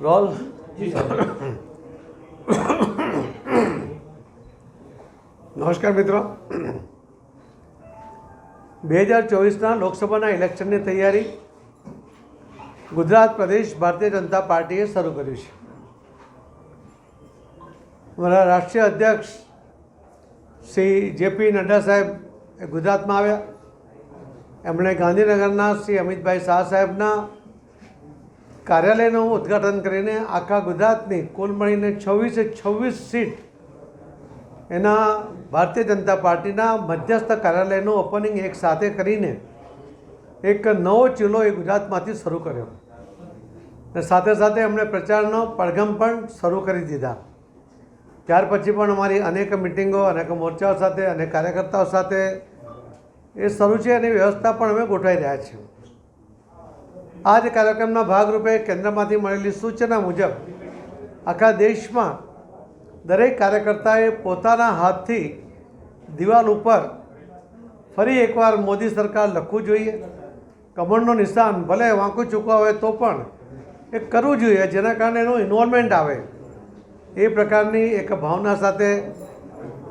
Role નમસ્કાર મિત્રો. બે હજાર ચોવીસના લોકસભાના ઇલેક્શનની તૈયારી ગુજરાત પ્રદેશ ભારતીય જનતા પાર્ટીએ શરૂ કર્યું છે. મારા રાષ્ટ્રીય અધ્યક્ષ શ્રી જેપી નડ્ડા સાહેબ ગુજરાતમાં આવ્યા. એમણે ગાંધીનગરના શ્રી અમિતભાઈ શાહ સાહેબના કાર્યાલયનું ઉદ્ઘાટન કરીને આખા ગુજરાતની કુલ મળીને છવ્વીસે છવ્વીસ સીટ એના ભારતીય જનતા પાર્ટીના મધ્યસ્થ કાર્યાલયનું ઓપનિંગ એક સાથે કરીને એક નવો ચીલો એ ગુજરાતમાંથી શરૂ કર્યો. અને સાથે સાથે એમણે પ્રચારનો પડઘમ પણ શરૂ કરી દીધા. ત્યાર પછી પણ અમારી અનેક મિટિંગો, અનેક મોરચાઓ સાથે, અનેક કાર્યકર્તાઓ સાથે એ શરૂ છે એની વ્યવસ્થા પણ અમે ગોઠવાઈ રહ્યા છીએ. આ જ કાર્યક્રમના ભાગરૂપે કેન્દ્રમાંથી મળેલી સૂચના મુજબ આખા દેશમાં દરેક કાર્યકર્તાએ પોતાના હાથથી દિવાલ ઉપર ફરી એકવાર મોદી સરકાર લખવું જોઈએ. કમળનું નિશાન ભલે વાંકું ચૂકવા હોય તો પણ એ કરવું જોઈએ, જેના કારણે એનું ઇન્વોલ્વમેન્ટ આવે. એ પ્રકારની એક ભાવના સાથે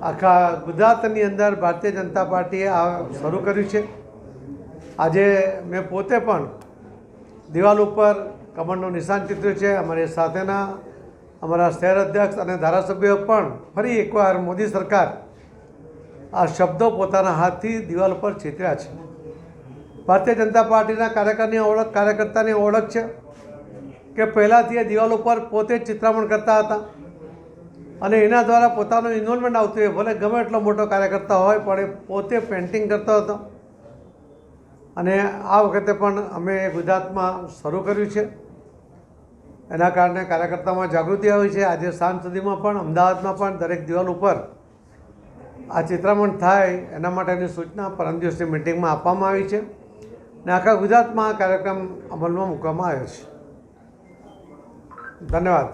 આખા ગુજરાતની અંદર ભારતીય જનતા પાર્ટીએ આ શરૂ કર્યું છે. આજે મેં પોતે પણ દિવાલ ઉપર કમળનું નિશાન ચિત્ર્યું છે. અમારી સાથેના અમારા શહેર અધ્યક્ષ અને ધારાસભ્યો પણ ફરી એકવાર મોદી સરકાર આ શબ્દો પોતાના હાથથી દિવાલ ઉપર ચિત્ર્યા છે. ભારતીય જનતા પાર્ટીના કાર્યકરની ઓળખ, કાર્યકર્તાની ઓળખ છે કે પહેલાંથી એ દિવાલ ઉપર પોતે જ ચિત્રામણ કરતા હતા અને એના દ્વારા પોતાનું ઇન્વોલ્વમેન્ટ આવતું હોય, ભલે ગમે એટલો મોટો કાર્યકર્તા હોય, પણ એ પોતે પેઇન્ટિંગ કરતો હતો. અને આ વખતે પણ અમે ગુજરાતમાં શરૂ કર્યું છે. એના કારણે કાર્યકર્તામાં જાગૃતિ આવી છે. આજે સાંજ સુધીમાં પણ, અમદાવાદમાં પણ દરેક દિવાલ ઉપર આ ચિત્રામણ થાય એના માટેની સૂચના પરમ દિવસની મિટિંગમાં આપવામાં આવી છે. અને આખા ગુજરાતમાં કાર્યક્રમ અમલમાં મૂકવામાં આવ્યો છે. ધન્યવાદ.